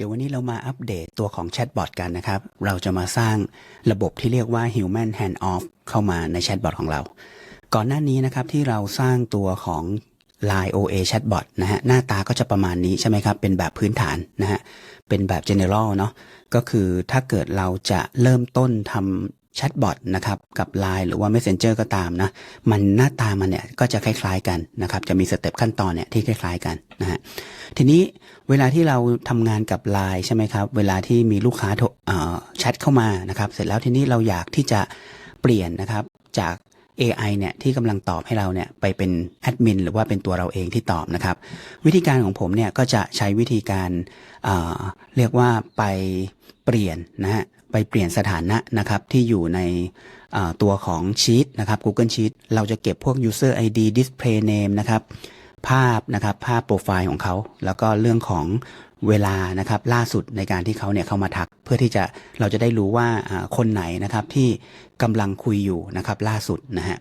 เดี๋ยววันนี้เรามาอัปเดตตัวของแชทบอทกันนะครับ เราจะมาสร้างระบบที่เรียกว่า Human Handoff เข้ามาในแชทบอทของเรา ก่อนหน้านี้นะครับที่เราสร้างตัวของ Line OA Chatbot นะฮะหน้าตาก็จะประมาณนี้ใช่ไหมครับ เป็นแบบพื้นฐานนะฮะเป็นแบบ general เนาะก็คือถ้าเกิดเราจะเริ่มต้นทำ แชทบอทนะครับกับ Line หรือว่า Messenger ก็ตามนะมันหน้าตามันเนี่ยก็จะคล้ายๆกันนะครับจะมีสเต็ปขั้นตอนเนี่ยที่คล้ายๆกันนะฮะทีนี้เวลาที่เราทำงานกับ Line ใช่ไหมครับเวลาที่มีลูกค้าทรเอ่อแชทเข้ามานะครับเสร็จแล้วทีนี้เราอยากที่จะเปลี่ยนนะครับจาก AI เนี่ยที่กำลังตอบให้เราเนี่ยไปเป็นแอดมินหรือว่าเป็นตัวเราเองที่ตอบนะครับ วิธีการของผมเนี่ยก็จะใช้วิธีการเาเรียกว่าไปเปลี่ยนนะฮะไปเปลี่ยนสถานะนะครับที่อยู่ในตัวของชีตนะครับ Google Sheet เราจะเก็บพวก user ID display name นะครับ ภาพนะครับภาพโปรไฟล์ของเขา แล้วก็เรื่องของเวลานะครับล่าสุดในการที่เขาเนี่ยเข้ามาทัก เพื่อที่จะเราจะได้รู้ว่าคนไหนนะครับที่กำลังคุยอยู่นะครับล่าสุดนะฮะ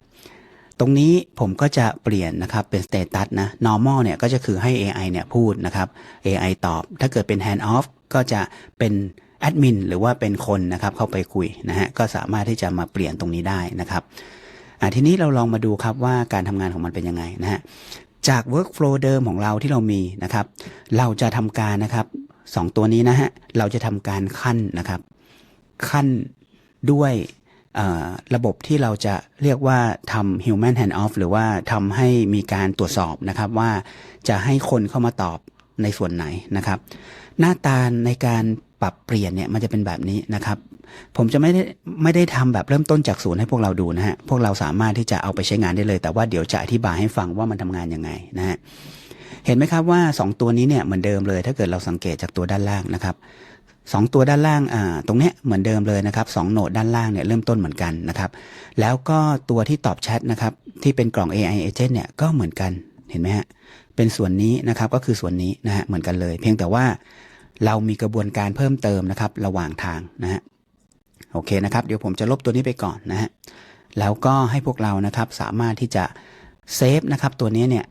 ตรงนี้ผมก็จะเปลี่ยนนะครับเป็น status นะ normal เนี่ยก็จะคือให้ AI เนี่ยพูดนะครับ AI ตอบ ถ้าเกิดเป็น hand off ก็จะเป็นแอดมินหรือว่าเป็นคนนะครับเข้าไปคุยนะฮะก็สามารถที่จะมาเปลี่ยนตรงนี้ได้นะครับทีนี้เราลองมาดูครับว่าการทำงานของมันเป็นยังไงนะฮะ จาก workflow เดิมของเราที่เรามีนะครับ เราจะทำการนะครับสองตัวนี้นะฮะ เราจะทำการขั้นนะครับ ขั้นด้วยระบบที่เราจะเรียกว่าทำ human hand off หรือว่าทำให้มีการตรวจสอบนะครับว่าจะให้คนเข้ามาตอบในส่วนไหนนะครับ หน้าตาในการปรับเปลี่ยนเนี่ยมันจะเป็นแบบนี้นะครับ ผมจะไม่ได้ไม่ได้ทำแบบเริ่มต้นจากศูนย์ให้พวกเราดูนะฮะ พวกเราสามารถที่จะเอาไปใช้งานได้เลย แต่ว่าเดี๋ยวจะอธิบายให้ฟังว่ามันทำงานยังไงนะฮะ เห็นไหมครับว่า 2 ตัวนี้เนี่ยเหมือนเดิมเลย ถ้าเกิดเราสังเกตจากตัวด้านล่างนะครับสองตัวด้านล่างอ่าตรงเนี้ยเหมือนเดิมเลยนะครับสองโหนดด้านล่างเนี่ยเริ่มต้นเหมือนกันนะครับ แล้วก็ตัวที่ตอบแชทนะครับที่เป็นกล่อง AI agent เนี่ยก็เหมือนกันเห็นไหมฮะเป็นส่วนนี้นะครับก็คือส่วนนี้นะฮะเหมือนกันเลย เพียงแต่ว่าเรามีกระบวนการเพิ่มเติมนะครับระหว่างทางนะฮะ โอเคนะครับ เดี๋ยวผมจะลบตัวนี้ไปก่อนนะฮะแล้วก็ให้พวกเรานะครับสามารถที่จะ เซฟนะครับตัวนี้เนี่ย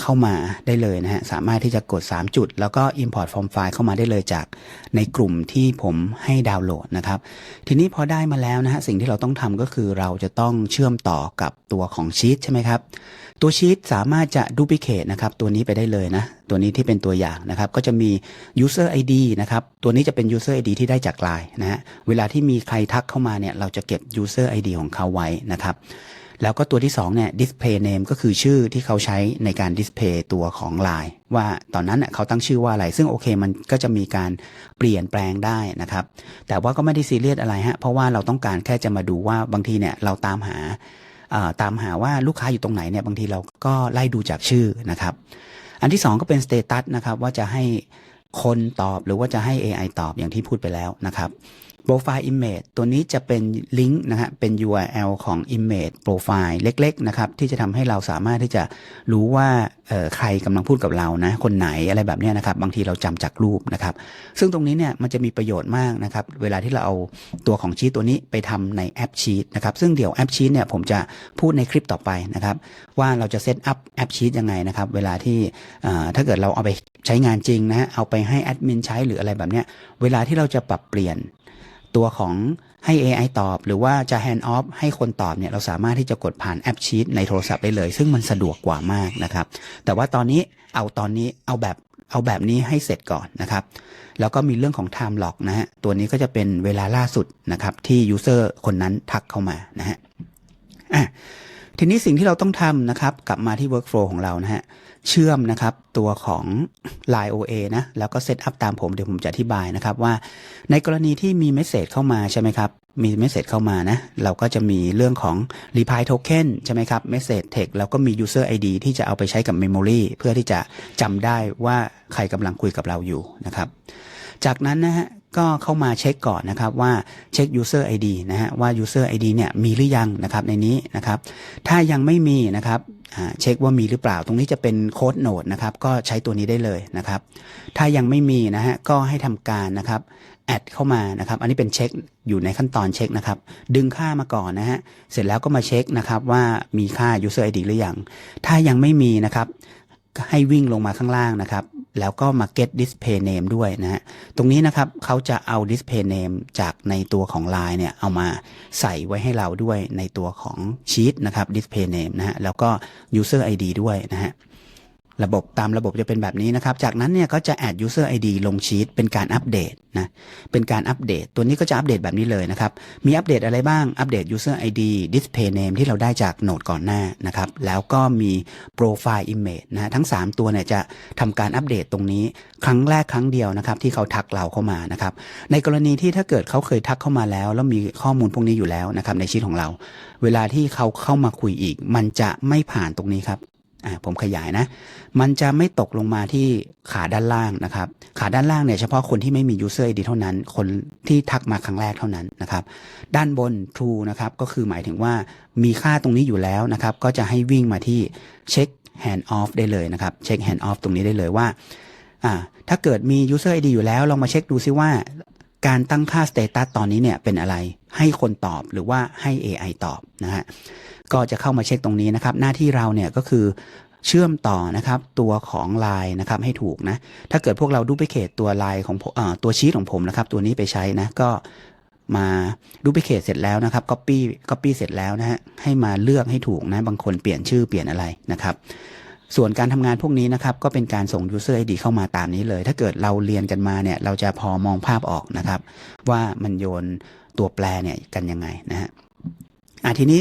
เข้ามาได้เลยนะฮะสามารถที่จะกด 3 จุด แล้วก็ Import Form File เข้ามาได้เลยจากในกลุ่มที่ผมให้ดาวน์โหลดนะครับ ทีนี้พอได้มาแล้วนะฮะสิ่งที่เราต้องทำก็คือเราจะต้องเชื่อมต่อกับตัวของชีตใช่ไหมครับ ตัวชีตสามารถจะดูพิเคทนะครับตัวนี้ไปได้เลยนะตัวนี้ที่เป็นตัวอย่างนะครับ ก็จะมี user ID นะครับตัวนี้จะเป็น user ID ที่ได้จากไลน์นะฮะเวลาที่มีใครทักเข้ามาเนี่ยเราจะเก็บ user ID ของเขาไว้นะครับ แล้วก็ตัวที่2เนี่ย display name ก็คือชื่อที่เขาใช้ในการ display ตัวของ Line ว่าตอนนั้นเน่ยเขาตั้งชื่อว่าอะไร ซึ่งโอเคมันก็จะมีการเปลี่ยนแปลงได้นะครับ แต่ว่าก็ไม่ได้ซีเรียสอะไรฮะ เพราะว่าเราต้องการแค่จะมาดูว่าบางทีเนี่ยเราตามหาตามหาว่าลูกค้าอยู่ตรงไหนเนี่ยบางทีเราก็ไล่ดูจากชื่อนะครับ อันที่ 2 ก็เป็น status นะครับว่าจะให้คนตอบหรือว่าจะให้ AI ตอบอย่างที่พูดไปแล้วนะครับ profile image ตัวนี้จะเป็นลิงก์นะฮะเป็น URL ของ image profile เล็กๆนะครับที่จะทำให้เราสามารถที่จะรู้ว่าใครกำลังพูดกับเรานะคนไหนอะไรแบบนี้นะครับบางทีเราจำจากรูปนะครับซึ่งตรงนี้เนี่ยมันจะมีประโยชน์มากนะครับเวลาที่เราเอาตัวของชีตตัวนี้ไปทำในแอปชีตนะครับซึ่งเดี๋ยวแอปชีตเนี่ยผมจะพูดในคลิปต่อไปนะครับว่าเราจะเซตอัพแอปชีตยังไงนะครับเวลาที่ถ้าเกิดเราเอาไปใช้งานจริงนะฮะเอาไปให้แอดมินใช้หรืออะไรแบบเนี้ยเวลาที่เราจะปรับเปลี่ยน ตัวของให้ AI ตอบ หรือว่าจะ hand off ให้คนตอบเนี่ยเราสามารถที่จะกดผ่านแอปชีตในโทรศัพท์ได้เลย ซึ่งมันสะดวกกว่ามากนะครับ แต่ว่าตอนนี้เอาตอนนี้เอาแบบเอาแบบนี้ให้เสร็จก่อนนะครับ แล้วก็มีเรื่องของ time lock นะฮะตัวนี้ก็จะเป็นเวลาล่าสุดนะครับที่ user คนนั้นทักเข้ามานะฮะอะ ทีนี้สิ่งที่เราต้องทำนะครับ กลับมาที่ workflow ของเรานะฮะ เชื่อมนะครับตัวของ Line OA นะ แล้วก็เซตอัพตามผม เดี๋ยวผมจะอธิบายนะครับว่า ในกรณีที่มีเมสเซจเข้ามาใช่ไหมครับ มีเมสเซจเข้ามานะ เราก็จะมีเรื่องของ reply token ใช่ไหมครับ message text แล้วก็มี user ID ที่จะเอาไปใช้กับ memory เพื่อที่จะจำได้ว่าใครกำลังคุยกับเราอยู่นะครับ จากนั้นนะฮะ ก็เข้ามาเช็คก่อนนะครับว่าเช็ค user ID นะฮะว่า user ID เนี่ยมีหรือยังนะครับในนี้นะครับ ถ้ายังไม่มีนะครับเช็คว่ามีหรือเปล่า ตรงนี้จะเป็นโค้ดโนดนะครับก็ใช้ตัวนี้ได้เลยนะครับ ถ้ายังไม่มีนะฮะก็ให้ทำการนะครับแอดเข้ามานะครับ อันนี้เป็นเช็คอยู่ในขั้นตอนเช็คนะครับ ดึงค่ามาก่อนนะฮะ เสร็จแล้วก็มาเช็คนะครับว่ามีค่า user ID หรือยัง ถ้ายังไม่มีนะครับ ให้วิ่งลงมาข้างล่างนะครับ แล้วก็มา get display name ด้วยนะฮะ ตรงนี้นะครับเขาจะเอา display name จากในตัวของ Line เนี่ย เอามาใส่ไว้ให้เราด้วยในตัวของ sheet นะครับ display name นะฮะ แล้วก็ user ID ด้วยนะฮะ ระบบตามระบบจะเป็นแบบนี้นะครับ จากนั้นเนี่ยก็จะ add user ID ลงชีตเป็นการอัปเดตนะ เป็นการอัปเดต ตัวนี้ก็จะอัปเดตแบบนี้เลยนะครับ มีอัปเดตอะไรบ้าง อัปเดต user ID display name ที่เราได้จากโหนดก่อนหน้านะครับ แล้วก็มี profile image นะ ทั้ง 3 ตัวเนี่ยจะทำการอัปเดตตรงนี้ ครั้งแรกครั้งเดียวนะครับ ที่เขาทักเราเข้ามานะครับ ในกรณีที่ถ้าเกิดเขาเคยทักเข้ามาแล้ว แล้วมีข้อมูลพวกนี้อยู่แล้วนะครับในชีตของเรา เวลาที่เขาเข้ามาคุยอีก มันจะไม่ผ่านตรงนี้ครับ ผมขยายนะ มันจะไม่ตกลงมาที่ขาด้านล่างนะครับ ขาด้านล่างเนี่ยเฉพาะคนที่ไม่มี user ID เท่านั้น คนที่ทักมาครั้งแรกเท่านั้นนะครับ ด้านบน true นะครับ ก็คือหมายถึงว่ามีค่าตรงนี้อยู่แล้วนะครับ ก็จะให้วิ่งมาที่เช็ค hand off ได้เลยนะครับ เช็ค hand off ตรงนี้ได้เลยว่าอ่าถ้าเกิดมี user ID อยู่แล้ว ลองมาเช็คดูซิว่า การตั้งค่า status ตอนนี้เนี่ยเป็นอะไร ให้คนตอบหรือว่าให้ AI ตอบนะฮะ ก็จะเข้ามาเช็คตรงนี้นะครับ หน้าที่เราเนี่ยก็คือเชื่อมต่อนะครับตัวของ Line นะครับให้ถูกนะ ถ้าเกิดพวกเราดูพิเคตตัว Line ของผมเอ่อตัวชีตของผมนะครับ ตัวนี้ไปใช้นะก็มาดูพิเคตเสร็จแล้วนะครับ Copy Copy เสร็จแล้วนะฮะให้มาเลือกให้ถูกนะ บางคนเปลี่ยนชื่อเปลี่ยนอะไรนะครับ ส่วนการทำงานพวกนี้นะครับ ก็เป็นการส่ง user ID เข้ามาตามนี้เลย ถ้าเกิดเราเรียนกันมาเนี่ย เราจะพอมองภาพออกนะครับ ว่ามันโยนตัวแปรเนี่ยกันยังไงนะฮะอะทีนี้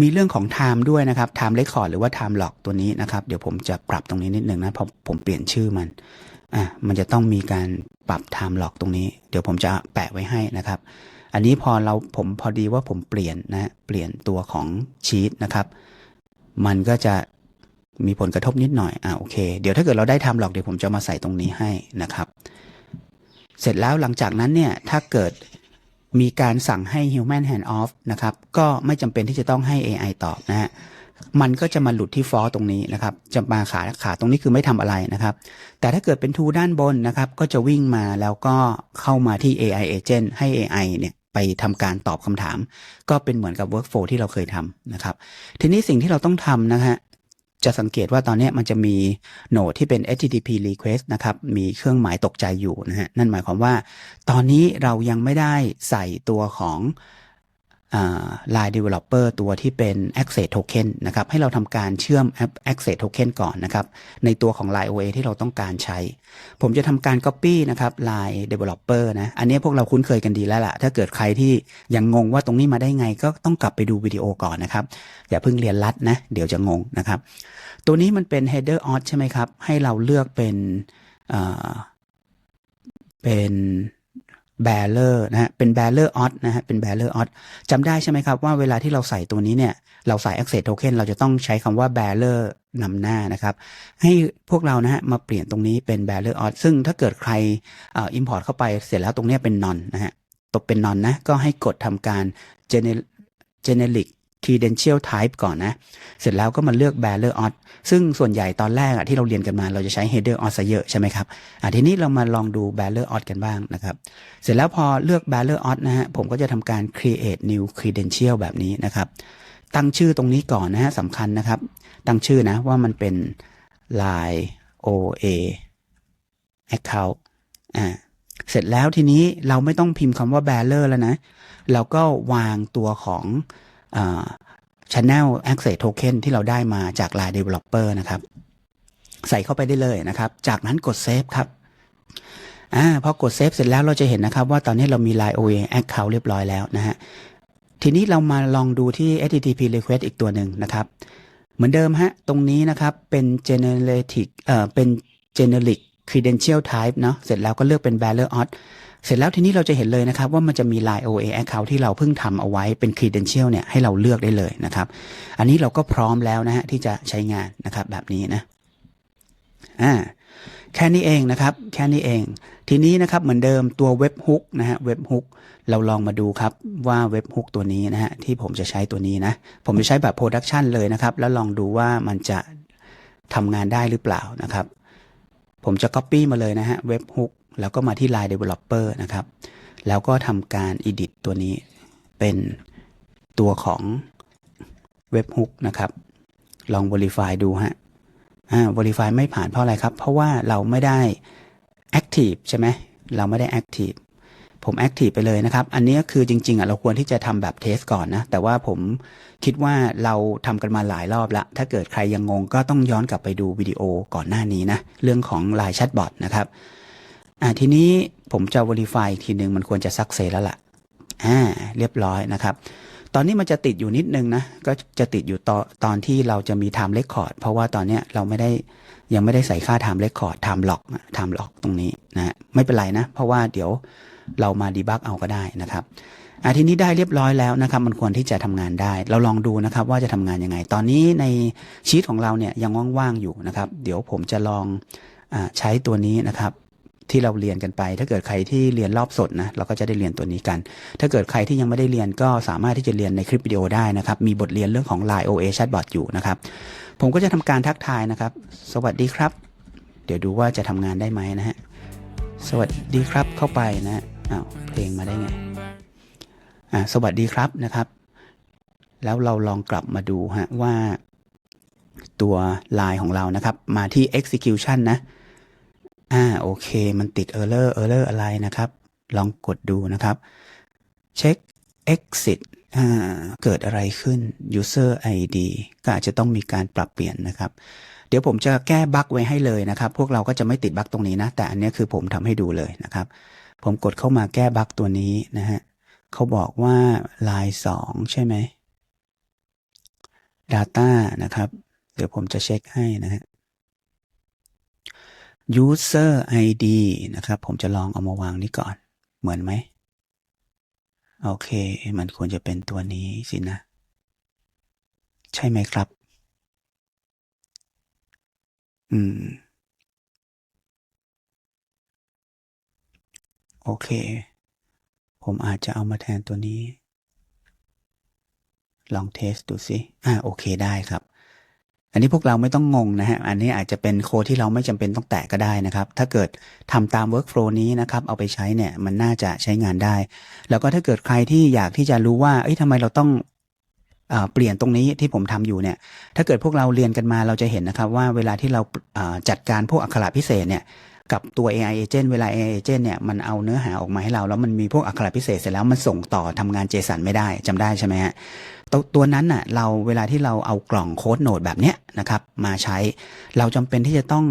มีเรื่องของ time ด้วยนะครับ time record หรือว่า time log ตัวนี้นะครับ เดี๋ยวผมจะปรับตรงนี้นิดหนึ่งนะเพราะผมเปลี่ยนชื่อมันอะมันจะต้องมีการปรับ time log ตรงนี้ เดี๋ยวผมจะแปะไว้ให้นะครับ อันนี้พอเราผมพอดีว่าผมเปลี่ยนนะเปลี่ยนตัวของชีตนะครับ มันก็จะมีผลกระทบนิดหน่อยอ่าโอเค เดี๋ยวถ้าเกิดเราได้ time log เดี๋ยวผมจะมาใส่ตรงนี้ให้นะครับ เสร็จแล้วหลังจากนั้นเนี่ยถ้าเกิด มีการสั่งให้ human hand off นะครับ ก็ไม่จำเป็นที่จะต้องให้ AI ตอบนะฮะมันก็จะมาหลุดที่ฟอตรงนี้นะครับ จะมาขาขาตรงนี้คือไม่ทำอะไรนะครับ แต่ถ้าเกิดเป็น to ด้านบนนะครับ ก็จะวิ่งมาแล้วก็เข้ามาที่ AI agent ให้ AI เนี่ยไปทำการตอบคำถาม ก็เป็นเหมือนกับ workflow ที่เราเคยทำนะครับ ทีนี้สิ่งที่เราต้องทำนะฮะ จะสังเกตว่าตอนนี้มันจะมีโหนดที่เป็น HTTP request นะครับ มีเครื่องหมายตกใจอยู่นะฮะ นั่นหมายความว่า ตอนนี้เรายังไม่ได้ใส่ตัวของ Line Developer ตัวที่เป็น Access Token นะครับให้เราทำการเชื่อม Access Token ก่อนนะครับในตัวของ Line OA ที่เราต้องการใช้ ผมจะทำการ Copy นะครับ Line Developer นะอันนี้พวกเราคุ้นเคยกันดีแล้วล่ะ ถ้าเกิดใครที่ยังงงว่าตรงนี้มาได้ไงก็ต้องกลับไปดูวิดีโอก่อนนะครับ อย่าเพิ่งเรียนรัดนะ เดี๋ยวจะงงนะครับ ตัวนี้มันเป็น header auth ใช่ไหมครับ ให้เราเลือกเป็น แบเลอร์นะฮะเป็น bearer auth นะฮะเป็น bearer auth จำได้ใช่ไหมครับว่าเวลาที่เราใส่ตัวนี้เนี่ย เราใส่ access token เราจะต้องใช้คำว่า bearer นำหน้านะครับ ให้พวกเรานะฮะมาเปลี่ยนตรงนี้เป็น bearer auth ซึ่งถ้าเกิดใครอ่า import เข้าไปเสร็จแล้วตรงนี้เป็น non นะฮะตกเป็น non นะ ก็ให้กดทำการ gener- generic credential type ก่อนนะ เสร็จแล้วก็มาเลือก bearer auth ซึ่งส่วนใหญ่ตอนแรกอะที่เราเรียนกันมาเราจะใช้ header auth ซะเยอะใช่ไหมครับอะทีนี้เรามาลองดู bearer auth กันบ้างนะครับ เสร็จแล้วพอเลือก bearer auth นะฮะผมก็จะทำการ create new credential แบบนี้นะครับ ตั้งชื่อตรงนี้ก่อนนะฮะสำคัญนะครับ ตั้งชื่อนะว่ามันเป็น line OA account อ่าเสร็จแล้วทีนี้เราไม่ต้องพิมพ์คำว่า bearer แล้วนะ เราก็วางตัวของ Channel Access Token ที่เราได้มาจาก Line Developer นะครับ ใส่เข้าไปได้เลยนะครับ จากนั้นกด Save ครับอ่าพอกด Save เสร็จแล้วเราจะเห็นนะครับว่าตอนนี้เรามี Line OA Account เรียบร้อยแล้วนะฮะทีนี้เรามาลองดูที่ HTTP request อีกตัวหนึ่งนะครับ เหมือนเดิมฮะ ตรงนี้นะครับ เป็น generic เอ่อ เป็น generic credential type เนาะเสร็จแล้วก็เลือกเป็น bearer auth เสร็จแล้วทีนี้เราจะเห็นเลยนะครับว่ามันจะมี Line OA account ที่เราเพิ่งทำเอาไว้เป็น credential เนี่ยให้เราเลือกได้เลยนะครับอันนี้เราก็พร้อมแล้วนะฮะที่จะใช้งานนะครับแบบนี้นะอ่าแค่นี้เองนะครับแค่นี้เอง ทีนี้นะครับเหมือนเดิมตัวเว็บฮุกนะฮะเว็บฮุกเราลองมาดูครับว่าเว็บฮุกตัวนี้นะฮะที่ผมจะใช้ตัวนี้นะผมจะใช้แบบโปรดักชันเลยนะครับแล้วลองดูว่ามันจะทำงานได้หรือเปล่านะครับ ผมจะ Copy มาเลยนะฮะเว็บฮุก แล้วก็มาที่ Line Developer นะครับ แล้วก็ทำการ Edit ตัวนี้เป็นตัวของเว็บฮุกนะครับ ลอง Verify ดูฮะอ่า verify ไม่ผ่านเพราะอะไรครับ เพราะว่าเราไม่ได้ active ใช่ไหมเราไม่ได้ active ผม active ไปเลยนะครับ อันนี้คือจริงๆอะเราควรที่จะทำแบบเทสก่อนนะ แต่ว่าผมคิดว่าเราทำกันมาหลายรอบละ ถ้าเกิดใครยังงงก็ต้องย้อนกลับไปดูวิดีโอก่อนหน้านี้นะ เรื่องของ Line Chatbot นะครับ อ่าทีนี้ผมจะ verify อีกทีหนึ่งมันควรจะ success แล้วล่ะอ่าเรียบร้อยนะครับ ตอนนี้มันจะติดอยู่นิดนึงนะ ก็จะติดอยู่ตอนตอนที่เราจะมี time record เพราะว่าตอนเนี้ยเราไม่ได้ยังไม่ได้ใส่ค่า time record time lock time lock ตรงนี้นะไม่เป็นไรนะ เพราะว่าเดี๋ยวเรามา debug เอาก็ได้นะครับอะทีนี้ได้เรียบร้อยแล้วนะครับ มันควรที่จะทำงานได้ เราลองดูนะครับว่าจะทำงานยังไง ตอนนี้ในชีตของเราเนี่ยยังว่างๆอยู่นะครับ เดี๋ยวผมจะลองอาใช้ตัวนี้นะครับ ที่เราเรียนกันไป ถ้าเกิดใครที่เรียนรอบสดนะเราก็จะได้เรียนตัวนี้กัน ถ้าเกิดใครที่ยังไม่ได้เรียนก็สามารถที่จะเรียนในคลิปวิดีโอได้นะครับ มีบทเรียนเรื่องของ Line OA Chatbot อยู่นะครับ ผมก็จะทำการทักทายนะครับ สวัสดีครับ เดี๋ยวดูว่าจะทำงานได้ไหมนะฮะ สวัสดีครับเข้าไปนะฮะอ้าวเพลงมาได้ไง อ่าสวัสดีครับนะครับ แล้วเราลองกลับมาดูฮะว่าตัว Line ของเรานะครับ มาที่ execution นะ อ่าโอเค มันติด error error อะไรนะครับ ลองกดดูนะครับเช็ค exit อ่าเกิดอะไรขึ้น user ID ก็อาจจะต้องมีการปรับเปลี่ยนนะครับ เดี๋ยวผมจะแก้บั๊กไว้ให้เลยนะครับ พวกเราก็จะไม่ติดบั๊กตรงนี้นะ แต่อันนี้คือผมทำให้ดูเลยนะครับ ผมกดเข้ามาแก้บั๊กตัวนี้นะฮะเขาบอกว่า line 2ใช่ไหม data นะครับ เดี๋ยวผมจะเช็คให้นะฮะ user ID นะครับ ผมจะลองเอามาวางนี้ก่อน เหมือนไหม โอเค มันควรจะเป็นตัวนี้สินะ ใช่ไหมครับ อืม โอเค ผมอาจจะเอามาแทนตัวนี้ ลองเทสดูสิ อ่า โอเคได้ครับ อันนี้พวกเราไม่ต้องงงนะฮะ อันนี้อาจจะเป็นโค้ดที่เราไม่จำเป็นต้องแตะก็ได้นะครับ ถ้าเกิดทำตาม workflow นี้นะครับ เอาไปใช้เนี่ย มันน่าจะใช้งานได้ แล้วก็ถ้าเกิดใครที่อยากที่จะรู้ว่า เอ้ยทำไมเราต้องเปลี่ยนตรงนี้ที่ผมทำอยู่เนี่ย ถ้าเกิดพวกเราเรียนกันมาเราจะเห็นนะครับว่าเวลาที่เราจัดการพวกอักขระพิเศษเนี่ย กับตัว AI agent เวลา AI agent เนี่ยมันเอาเนื้อหาออกมาให้เรา แล้วมันมีพวกอักขระพิเศษเสร็จแล้วมันส่งต่อทำงาน JSON ไม่ได้จำได้ใช่ไหมฮะตัวตัวนั้นน่ะเราเวลาที่เราเอากล่องโค้ดโนดแบบเนี้ยนะครับมาใช้เราจำเป็นที่จะต้อง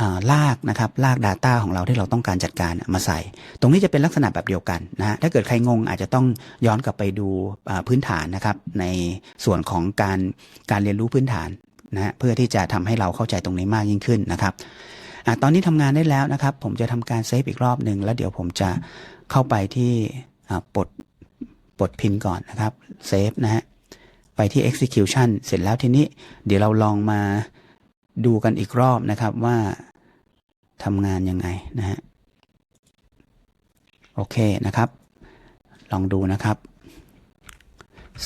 อาลากนะครับลาก Data ของเราที่เราต้องการจัดการมาใส่ ตรงนี้จะเป็นลักษณะแบบเดียวกันนะฮะถ้าเกิดใครงงอาจจะต้องย้อนกลับไปดูอ่าพื้นฐานนะครับในส่วนของการการเรียนรู้พื้นฐานนะฮะเพื่อที่จะทำให้เราเข้าใจตรงนี้มากยิ่งขึ้นนะครับ อะตอนนี้ทำงานได้แล้วนะครับ ผมจะทำการเซฟอีกรอบหนึ่งแล้วเดี๋ยวผมจะเข้าไปที่ปลดปลดพินก่อนนะครับเซฟนะฮะไปที่ execution เสร็จแล้วทีนี้ เดี๋ยวเราลองมาดูกันอีกรอบนะครับว่าทำงานยังไงนะฮะโอเคนะครับ ลองดูนะครับ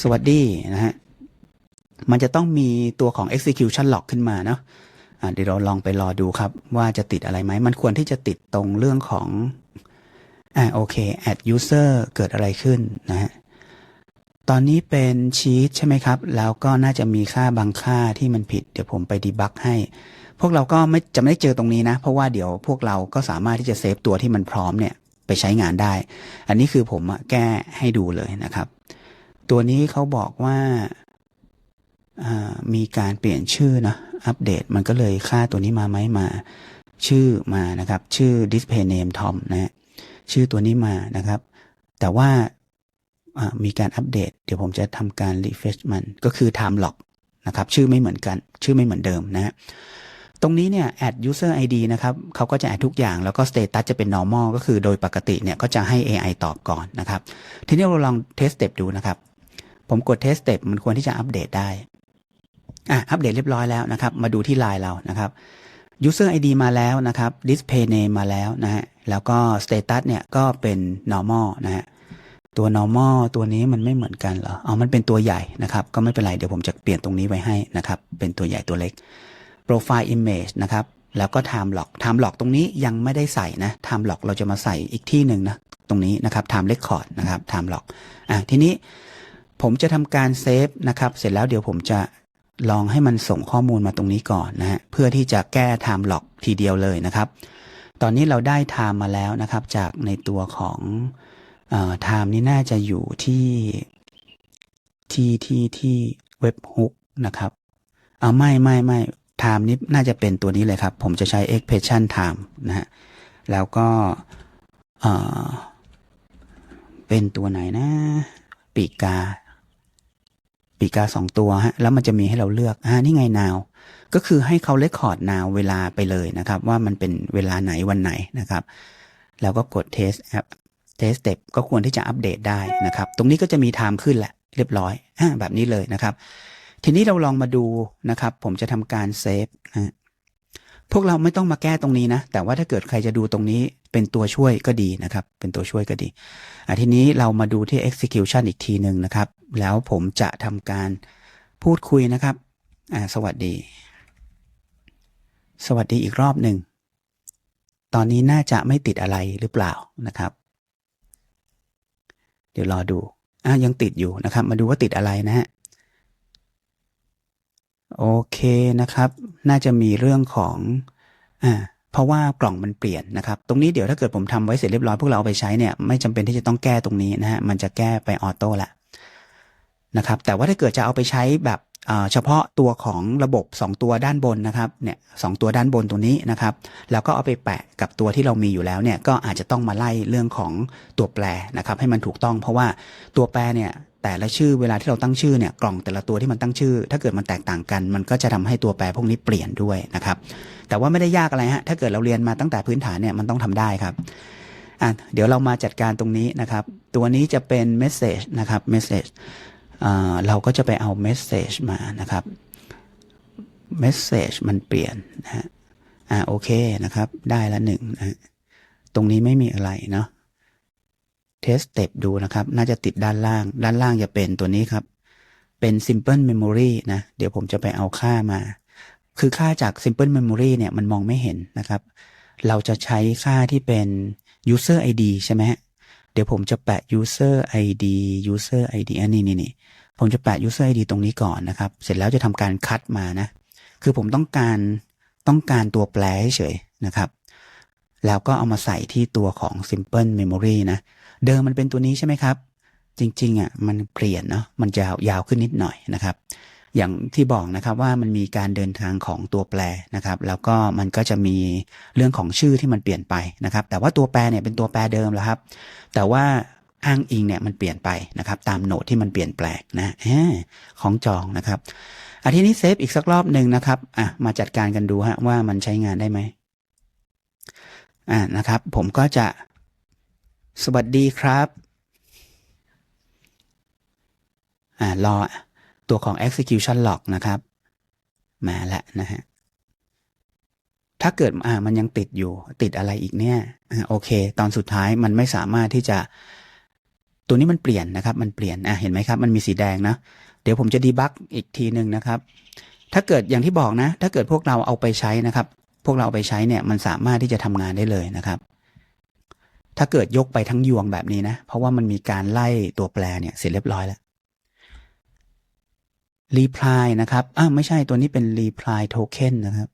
สวัสดีนะฮะมันจะต้องมีตัวของ execution log ขึ้นมาเนาะ เดี๋ยวเราลองไปรอดูครับ ว่าจะติดอะไรไหม มันควรที่จะติดตรงเรื่องของอ่าโอเค add user เกิดอะไรขึ้นนะฮะตอนนี้เป็นชีตใช่ไหมครับ แล้วก็น่าจะมีค่าบางค่าที่มันผิด เดี๋ยวผมไปดีบักให้ พวกเราก็ไม่จะไม่ได้เจอตรงนี้นะ เพราะว่าเดี๋ยวพวกเราก็สามารถที่จะเซฟตัวที่มันพร้อมเนี่ยไปใช้งานได้ อันนี้คือผมแก้ให้ดูเลยนะครับ ตัวนี้เขาบอกว่าอ่ามีการเปลี่ยนชื่อนะ อัปเดต มันก็เลยค่าตัวนี้มาไหมมา ชื่อมานะครับ ชื่อ display name tom นะฮะชื่อตัวนี้มานะครับ แต่ว่ามีการอัปเดต เดี๋ยวผมจะทำการ refresh มัน ก็คือ time lock นะครับ ชื่อไม่เหมือนกัน ชื่อไม่เหมือนเดิมนะฮะตรงนี้เนี่ย add user ID นะครับเขาก็จะ add ทุกอย่าง แล้วก็ status จะเป็น normal ก็คือโดยปกติเนี่ย ก็จะให้ AI ตอบก่อนนะครับ ทีนี้เราลอง test step ดูนะครับ ผมกด test step มันควรที่จะอัปเดตได้ อะอัปเดตเรียบร้อยแล้วนะครับ มาดูที่ไลน์เรานะครับ user ID มาแล้วนะครับ display name มาแล้วนะฮะแล้วก็ status เนี่ยก็เป็น normal นะฮะตัว normal ตัวนี้มันไม่เหมือนกันเหรอเอ๋อมันเป็นตัวใหญ่นะครับ ก็ไม่เป็นไรเดี๋ยวผมจะเปลี่ยนตรงนี้ไว้ให้นะครับ เป็นตัวใหญ่ตัวเล็ก profile image นะครับ แล้วก็ time lock time lock ตรงนี้ยังไม่ได้ใส่นะ time lock เราจะมาใส่อีกที่หนึ่งนะ ตรงนี้นะครับ time record นะครับ time lock อะทีนี้ผมจะทำการเซฟนะครับ เสร็จแล้วเดี๋ยวผมจะ ลองให้มันส่งข้อมูลมาตรงนี้ก่อนนะฮะเพื่อที่จะแก้ time lock ทีเดียวเลยนะครับ ตอนนี้เราได้ time มาแล้วนะครับ จากในตัวของเอ่อ time นี่น่าจะอยู่ที่ที่ที่ที่เว็บฮุกนะครับเอาไม่ไม่ไม่ time นี้น่าจะเป็นตัวนี้เลยครับ ผมจะใช้ expression time นะฮะแล้วก็เออเป็นตัวไหนนะ ปีกา ปีกาสองตัวฮะแล้วมันจะมีให้เราเลือกอ่านี่ไงนาว ก็คือให้เขาเลคคอร์ดนาวเวลาไปเลยนะครับ ว่ามันเป็นเวลาไหนวันไหนนะครับ แล้วก็กดเทสแอปเทสเต็ปก็ควรที่จะอัปเดตได้นะครับ ตรงนี้ก็จะมีไทม์ขึ้นแหละเรียบร้อยอาแบบนี้เลยนะครับ ทีนี้เราลองมาดูนะครับ ผมจะทำการเซฟนะ พวกเราไม่ต้องมาแก้ตรงนี้นะ แต่ว่าถ้าเกิดใครจะดูตรงนี้เป็นตัวช่วยก็ดีนะครับ เป็นตัวช่วยก็ดีอะทีนี้เรามาดูที่ execution อีกทีหนึ่งนะครับ แล้วผมจะทำการพูดคุยนะครับอ่าสวัสดี สวัสดีอีกรอบหนึ่ง ตอนนี้น่าจะไม่ติดอะไรหรือเปล่านะครับ เดี๋ยวรอดูอะยังติดอยู่นะครับ มาดูว่าติดอะไรนะฮะ โอเคนะครับ น่าจะมีเรื่องของอ่าเพราะว่ากล่องมันเปลี่ยนนะครับ ตรงนี้เดี๋ยวถ้าเกิดผมทำไว้เสร็จเรียบร้อยพวกเราเอาไปใช้เนี่ยไม่จำเป็นที่จะต้องแก้ตรงนี้นะฮะมันจะแก้ไปออโต้ละนะครับ แต่ว่าถ้าเกิดจะเอาไปใช้แบบเอ่อเฉพาะตัวของระบบ 2 ตัวด้านบนนะครับเนี่ยสองตัวด้านบนตัวนี้นะครับ แล้วก็เอาไปแปะกับตัวที่เรามีอยู่แล้วเนี่ยก็อาจจะต้องมาไล่เรื่องของตัวแปรนะครับ ให้มันถูกต้อง เพราะว่าตัวแปรเนี่ย แต่ละชื่อเวลาที่เราตั้งชื่อเนี่ยกล่องแต่ละตัวที่มันตั้งชื่อ ถ้าเกิดมันแตกต่างกัน มันก็จะทำให้ตัวแปรพวกนี้เปลี่ยนด้วยนะครับ แต่ว่าไม่ได้ยากอะไรฮะถ้าเกิดเราเรียนมาตั้งแต่พื้นฐานเนี่ยมันต้องทำได้ครับอะเดี๋ยวเรามาจัดการตรงนี้นะครับ ตัวนี้จะเป็น message นะครับ message เราก็จะไปเอา message มานะครับ message มันเปลี่ยนนะฮะอ่าโอเคนะครับ ได้ละหนึ่งนะตรงนี้ไม่มีอะไรเนาะ test step ดูนะครับ น่าจะติดด้านล่าง ด้านล่างจะเป็นตัวนี้ครับ เป็น simple memory นะ เดี๋ยวผมจะไปเอาค่ามา คือค่าจาก simple memory เนี่ยมันมองไม่เห็นนะครับ เราจะใช้ค่าที่เป็น user ID ใช่ไหมฮะเดี๋ยวผมจะแปะ user ID user ID อันนี้นี่นี่ผมจะแปะ user ID ตรงนี้ก่อนนะครับ เสร็จแล้วจะทำการคัดมานะ คือผมต้องการต้องการตัวแปรเฉยนะครับ แล้วก็เอามาใส่ที่ตัวของ simple memory นะ เดิมมันเป็นตัวนี้ใช่ไหมครับ จริงๆอะมันเปลี่ยนเนาะมันจะยาวขึ้นนิดหน่อยนะครับ อย่างที่บอกนะครับว่ามันมีการเดินทางของตัวแปรนะครับ แล้วก็มันก็จะมีเรื่องของชื่อที่มันเปลี่ยนไปนะครับ แต่ว่าตัวแปรเนี่ยเป็นตัวแปรเดิมแล้วครับ แต่ว่าอ้างอิงเนี่ยมันเปลี่ยนไปนะครับ ตามโหนดที่มันเปลี่ยนแปลงนะของจองนะครับอาทีนี้เซฟอีกสักรอบหนึ่งนะครับอะมาจัดการกันดูฮะว่ามันใช้งานได้ไหมอ่านะครับ ผมก็จะ สวัสดีครับอ่ารอตัวของ execution log นะครับ มาแล้วนะฮะถ้าเกิดอ่ามันยังติดอยู่ติดอะไรอีกเนี่ยโอเค ตอนสุดท้ายมันไม่สามารถที่จะ ตัวนี้มันเปลี่ยนนะครับ มันเปลี่ยนอะเห็นไหมครับ มันมีสีแดงนะเดี๋ยวผมจะดีบักอีกทีหนึ่งนะครับ ถ้าเกิดอย่างที่บอกนะ ถ้าเกิดพวกเราเอาไปใช้นะครับ พวกเราเอาไปใช้เนี่ยมันสามารถที่จะทำงานได้เลยนะครับ ถ้าเกิดยกไปทั้งยวงแบบนี้นะ เพราะว่ามันมีการไล่ตัวแปรเนี่ยเสร็จเรียบร้อยแล้ว reply นะครับอ่าไม่ใช่ตัวนี้เป็น reply token นะครับ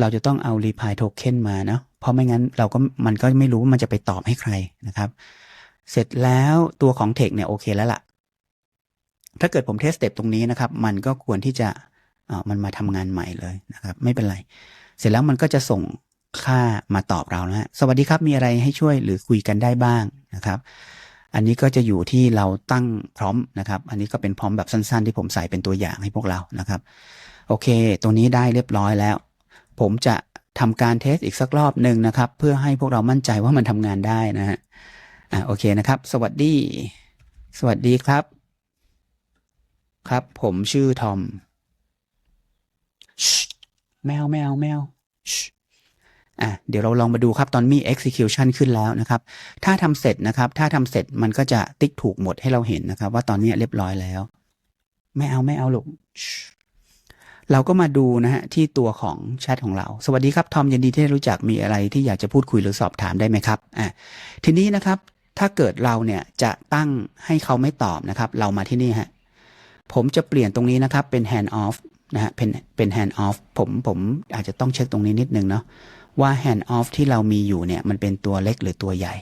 เราจะต้องเอา reply token มาเนาะ เพราะไม่งั้นเราก็มันก็ไม่รู้ว่ามันจะไปตอบให้ใครนะครับ เสร็จแล้วตัวของ text เนี่ยโอเคแล้วล่ะ ถ้าเกิดผมเทสเต็ปตรงนี้นะครับ มันก็ควรที่จะอ่อมันมาทำงานใหม่เลยนะครับ ไม่เป็นไร เสร็จแล้วมันก็จะส่ง ค่ามาตอบเรานะฮะสวัสดีครับมีอะไรให้ช่วยหรือคุยกันได้บ้างนะครับ อันนี้ก็จะอยู่ที่เราตั้งพร้อมนะครับ อันนี้ก็เป็นพร้อมแบบสั้น ๆ ที่ผมใส่เป็นตัวอย่างให้พวกเรานะครับ โอเคตัวนี้ได้เรียบร้อยแล้ว ผมจะทำการเทสอีกสักรอบหนึ่งนะครับ เพื่อให้พวกเรามั่นใจว่ามันทำงานได้นะฮะอ่าโอเคนะครับ สวัสดี สวัสดีครับ ครับ ผมชื่อทอมแมวแมวแมว อะเดี๋ยวเราลองมาดูครับตอนมี execution ขึ้นแล้วนะครับ ถ้าทำเสร็จนะครับ ถ้าทำเสร็จมันก็จะติ๊กถูกหมดให้เราเห็นนะครับ ว่าตอนนี้เรียบร้อยแล้ว ไม่เอาไม่เอาหลูกเราก็มาดูนะฮะที่ตัวของแชทของเรา สวัสดีครับ ทอมยินดีที่ได้รู้จักมีอะไรที่อยากจะพูดคุยหรือสอบถามได้ไหมครับอะทีนี้นะครับ ถ้าเกิดเราเนี่ยจะตั้งให้เขาไม่ตอบนะครับ เรามาที่นี่ฮะผมจะเปลี่ยนตรงนี้นะครับเป็น hand off นะฮะเป็นเป็น hand off ผมผมอาจจะต้องเช็คตรงนี้นิดนึงเนาะ ว่า hand off ที่เรามีอยู่เนี่ย มันเป็นตัวเล็กหรือตัวใหญ่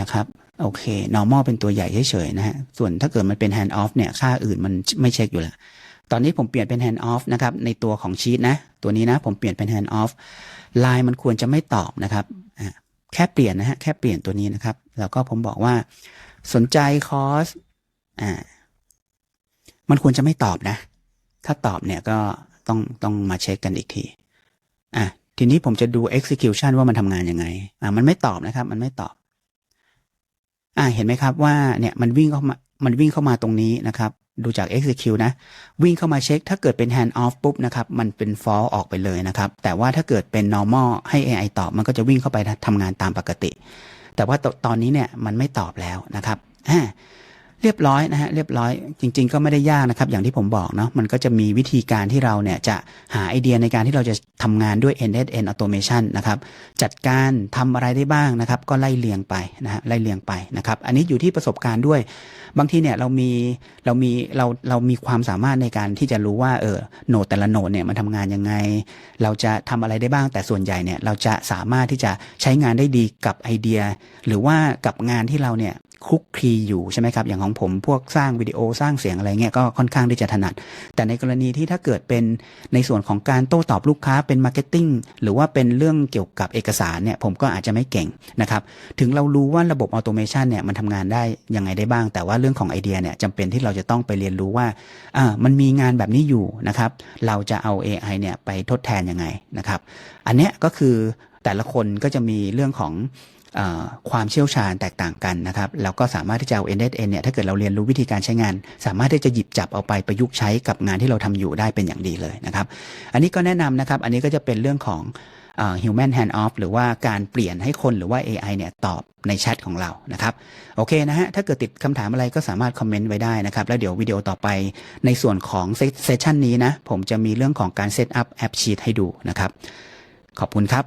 นะครับ โอเค normal เป็นตัวใหญ่เฉยๆนะฮะ ส่วนถ้าเกิดมันเป็น hand off เนี่ย ค่าอื่นมันไม่เช็คอยู่แล้ว ตอนนี้ผมเปลี่ยนเป็น hand off นะครับ ในตัวของชีตนะ ตัวนี้นะ ผมเปลี่ยนเป็น hand off ลน์มันควรจะไม่ตอบนะครับ แค่เปลี่ยนนะฮะ แค่เปลี่ยนตัวนี้นะครับ แล้วก็ผมบอกว่า สนใจคอร์สอ่า มันควรจะไม่ตอบนะ ถ้าตอบเนี่ยก็ต้องต้องมาเช็คกันอีกที อะทีนี้ผมจะดู execution ว่ามันทำงานยังไง อะมันไม่ตอบนะครับ มันไม่ตอบ อ่าเห็นไหมครับว่าเนี่ยมันวิ่งเข้ามา มันวิ่งเข้ามาตรงนี้นะครับ ดูจาก execute นะ วิ่งเข้ามาเช็ค ถ้าเกิดเป็น hand off ปุ๊บนะครับ มันเป็น false ออกไปเลยนะครับ แต่ว่าถ้าเกิดเป็น normal ให้ AI ตอบ มันก็จะวิ่งเข้าไปทำงานตามปกติ แต่ว่าตตอนนี้เนี่ยมันไม่ตอบแล้วนะครับอ่า เรียบร้อยนะฮะเรียบร้อย จริง ๆ ก็ไม่ได้ยากนะครับ อย่างที่ผมบอกเนาะมันก็จะมีวิธีการที่เราเนี่ยจะหาไอเดียในการที่เราจะทำงานด้วย end to end automation นะครับ จัดการทำอะไรได้บ้างนะครับ ก็ไล่เลียงไปนะฮะไล่เลียงไปนะครับ อันนี้อยู่ที่ประสบการณ์ด้วย บางทีเนี่ยเรามีเรามีเราเรามีความสามารถในการที่จะรู้ว่าเออโหนดแต่ละโหนดเนี่ยมันทำงานยังไง เราจะทำอะไรได้บ้าง แต่ส่วนใหญ่เนี่ยเราจะสามารถที่จะใช้งานได้ดีกับไอเดีย หรือว่ากับงานที่เราเนี่ย คลุกคลีอยู่ใช่ไหมครับ อย่างของผมพวกสร้างวิดีโอสร้างเสียงอะไรเงี้ยก็ค่อนข้างที่จะถนัด แต่ในกรณีที่ถ้าเกิดเป็นในส่วนของการโต้ตอบลูกค้าเป็นมาร์เก็ตติ้งหรือว่าเป็นเรื่องเกี่ยวกับเอกสารเนี่ยผมก็อาจจะไม่เก่งนะครับถึงเรารู้ว่าระบบออโตเมชันเนี่ยมันทำงานได้ยังไงได้บ้าง แต่ว่าเรื่องของไอเดียเนี่ยจำเป็นที่เราจะต้องไปเรียนรู้ว่าอ่ามันมีงานแบบนี้อยู่นะครับเราจะเอา AI เนี่ยไปทดแทนยังไงนะครับ อันเนี้ยก็คือแต่ละคนก็จะมีเรื่องของ ความเชี่ยวชาญแตกต่างกันนะครับ แล้วก็สามารถที่จะเอา Nn เนี่ยถ้าเกิดเราเรียนรู้วิธีการใช้งาน สามารถที่จะหยิบจับเอาไปประยุกต์ใช้กับงานที่เราทำอยู่ได้เป็นอย่างดีเลยนะครับ อันนี้ก็แนะนำนะครับ อันนี้ก็จะเป็นเรื่องของ human hand off หรือว่าการเปลี่ยนให้คนหรือว่า AI เนี่ยตอบในแชทของเรานะครับ โอเคนะฮะ ถ้าเกิดติดคำถามอะไรก็สามารถคอมเมนต์ไว้ได้นะครับ แล้วเดี๋ยววิดีโอต่อไปในส่วนของเซสชันนี้นะ ผมจะมีเรื่องของการเซตอัพแอปชีตให้ดูนะครับ ขอบคุณครับ